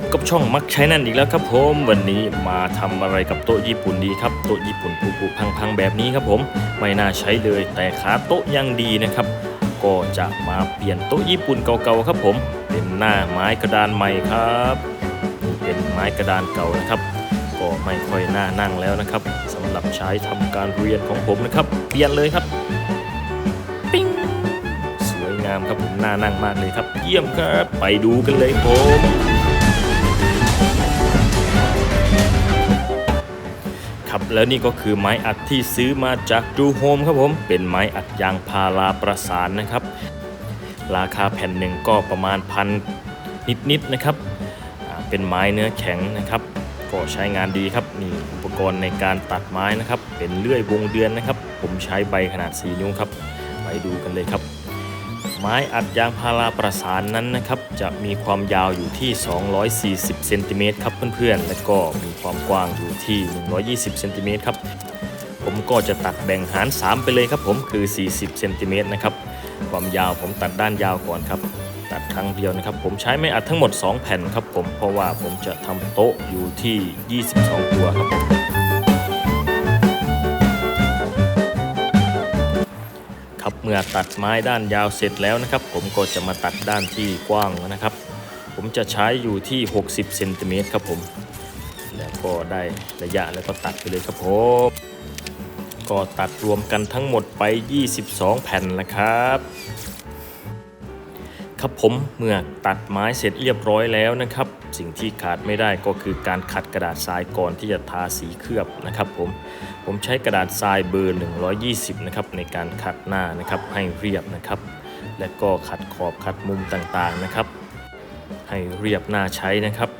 บกับช่องมักใช้นั่นอีกแล้วครับผมวันนี้มาทำอะไรกับโต๊ะญี่ปุ่นดีครับโต๊ะญี่ปุ่นผุๆพังๆแบบนี้ครับผมไม่น่าใช้เลยแต่ขาโต๊ะยังดีนะครับ ก็จะมาเปลี่ยนโต๊ะญี่ปุ่นเก่าๆครับผมเป็นหน้าไม้กระดานใหม่ครับเป็นไม้กระดานเก่านะครับก็ไม่ค่อยน่านั่งแล้วนะครับสำหรับใช้ทำการเรียนของผมนะครับ เปลี่ยนเลยครับปิ้งสวยงามครับผมน่านั่งมากเลยครับ เยี่ยมครับ ไปดูกันเลยผม ครับแล้วนี่ก็คือไม้อัดที่ซื้อมาจากดูโฮมครับผมเป็นไม้อัดยางพาราประสานนะครับ ราคาแผ่นหนึ่งก็ประมาณพันนิดๆนะครับ เป็นไม้เนื้อแข็งนะครับ ก็ใช้งานดีครับนี่อุปกรณ์ในการตัดไม้นะครับ เป็นเลื่อยวงเดือนนะครับ ผมใช้ใบขนาด 4 นิ้วครับ ไปดูกันเลยครับ ไม้อัดยางพาราประสานนั้นนะครับจะมีความยาวอยู่ที่ 240เซนติเมตรครับเพื่อนๆ และก็มีความกว้างอยู่ที่ 120เซนติเมตรครับผมก็จะตัดแบ่งหาร 3 ไปเลยครับผมคือ 40เซนติเมตรนะครับความยาวผมตัดด้านยาวก่อนครับ ตัดครั้งเดียวนะครับ ผมใช้ไม้อัดทั้งหมด 2 แผ่นครับผมเพราะว่าผมจะทำโต๊ะอยู่ที่ 22 ตัวครับผม มื่อตัดไม้ด้านยาวเสร็จแล้วนะครับ ผมก็จะมาตัดด้านที่กว้างนะครับ ผมจะใช้อยู่ที่ 60เซนติเมตรครับผมแล้วก็ได้ระยะแล้วก็ตัดไปเลยครับผมก็ตัดรวมกันทั้งหมดไป 22 แผ่นนะครับ ครับผมเมื่อตัดไม้เสร็จเรียบร้อยแล้วนะครับ สิ่งที่ขาดไม่ได้ก็คือการขัดกระดาษทรายก่อนที่จะทาสีเคลือบนะครับผมผมใช้กระดาษทรายเบอร์ 120 นะครับในการขัดหน้านะครับให้เรียบนะครับ และก็ขัดขอบขัดมุมต่างๆนะครับ ให้เรียบหน้าใช้นะครับ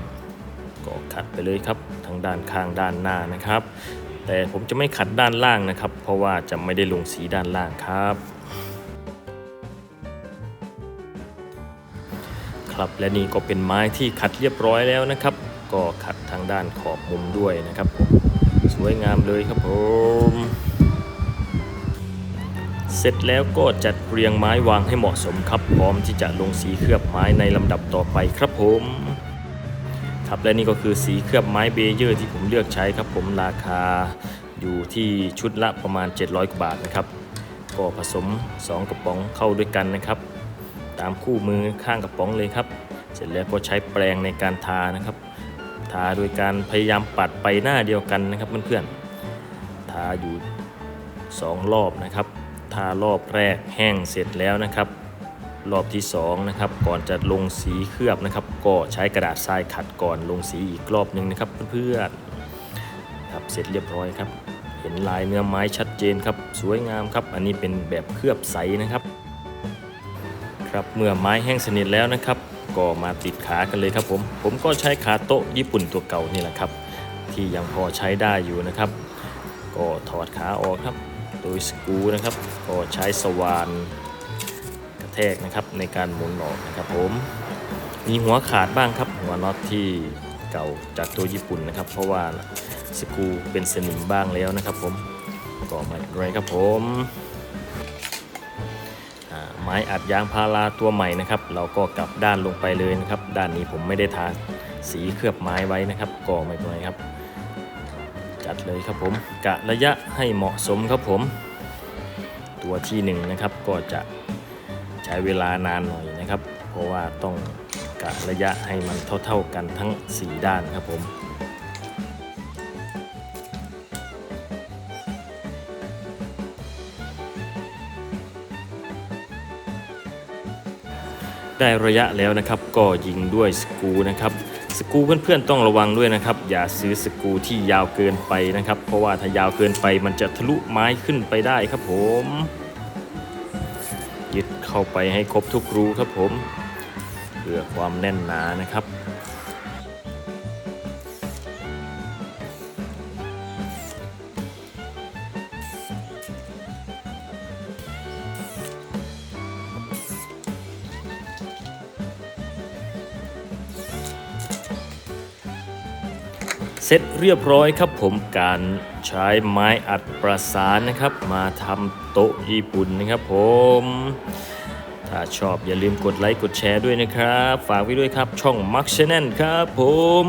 ก็ขัดไปเลยครับทั้งด้านข้างด้านหน้านะครับ แต่ผมจะไม่ขัดด้านล่างนะครับ เพราะว่าจะไม่ได้ลงสีด้านล่างครับ ครับ และนี่ก็เป็นไม้ที่ขัดเรียบร้อยแล้วนะครับ ก็ขัดทางด้านขอบมุมด้วยนะครับสวยงามเลยครับผมเสร็จแล้วก็จัดเรียงไม้วางให้เหมาะสมครับ พร้อมที่จะลงสีเคลือบไม้ในลำดับต่อไปครับผมครับและนี่ก็คือสีเคลือบไม้เบเยอร์ที่ผมเลือกใช้ครับ ผมราคาอยู่ที่ชุดละประมาณ 700กว่าบาทนะครับ ก็ผสม 2 กระป๋องเข้าด้วยกันนะครับ ตามคู่มือข้างกระป๋องเลยครับ เสร็จแล้วก็ใช้แปรงในการทานะครับ ทาโดยการพยายามปัดไปหน้าเดียวกันนะครับเพื่อนๆทาอยู่ 2 รอบนะครับ ทารอบแรกแห้งเสร็จแล้วนะครับ รอบที่2นะครับก่อนจะลงสีเคลือบนะครับ ก็ใช้กระดาษทรายขัดก่อนลงสีอีกรอบหนึ่งนะครับเพื่อนๆครับเสร็จเรียบร้อยครับเห็นลายเนื้อไม้ชัดเจนครับ สวยงามครับ อันนี้เป็นแบบเคลือบใสนะครับ ครับเมื่อไม้แห้งสนิทแล้วนะครับ ก็มาติดขากันเลยครับผม ผมก็ใช้ขาโต๊ะญี่ปุ่นตัวเก่านี่แหละครับ ที่ยังพอใช้ได้อยู่นะครับ ก็ถอดขาออกครับ โดยสกูนะครับ ก็ใช้สว่านกระแทกนะครับในการหมุนออกนะครับผมมีหัวขาดบ้างครับหัวน็อตที่เก่าจากตัวญี่ปุ่นนะครับ เพราะว่าสกูเป็นสนิมบ้างแล้วนะครับ ผมก็ไม่เป็นไรครับผม ไม้อัดยางพาราตัวใหม่นะครับ เราก็กลับด้านลงไปเลยนะครับ ด้านนี้ผมไม่ได้ทาสีเคลือบไม้ไว้นะครับ ก็ไม่เป็นไรครับ จัดเลยครับผมกะระยะให้เหมาะสมครับผม ตัวที่หนึ่งนะครับก็จะใช้เวลานานหน่อยนะครับ เพราะว่าต้องกะระยะให้มันเท่า ๆกันทั้ง 4 ด้านครับผม ได้ระยะแล้วนะครับก็ยิงด้วยสกูนะครับสกูเพื่อนๆต้องระวังด้วยนะครับ อย่าซื้อสกูที่ยาวเกินไปนะครับ เพราะว่าถ้ายาวเกินไปมันจะทะลุไม้ขึ้นไปได้ครับผมยึดเข้าไปให้ครบทุกรูครับผมเพื่อความแน่นหนานะครับ เสร็จเรียบร้อยครับผมการใช้ไม้อัดประสานนะครับ มาทำโต๊ะญี่ปุ่นนะครับผม ถ้าชอบอย่าลืมกดไลค์กดแชร์ด้วยนะครับ ฝากไว้ด้วยครับช่องมักเชนแนนครับผม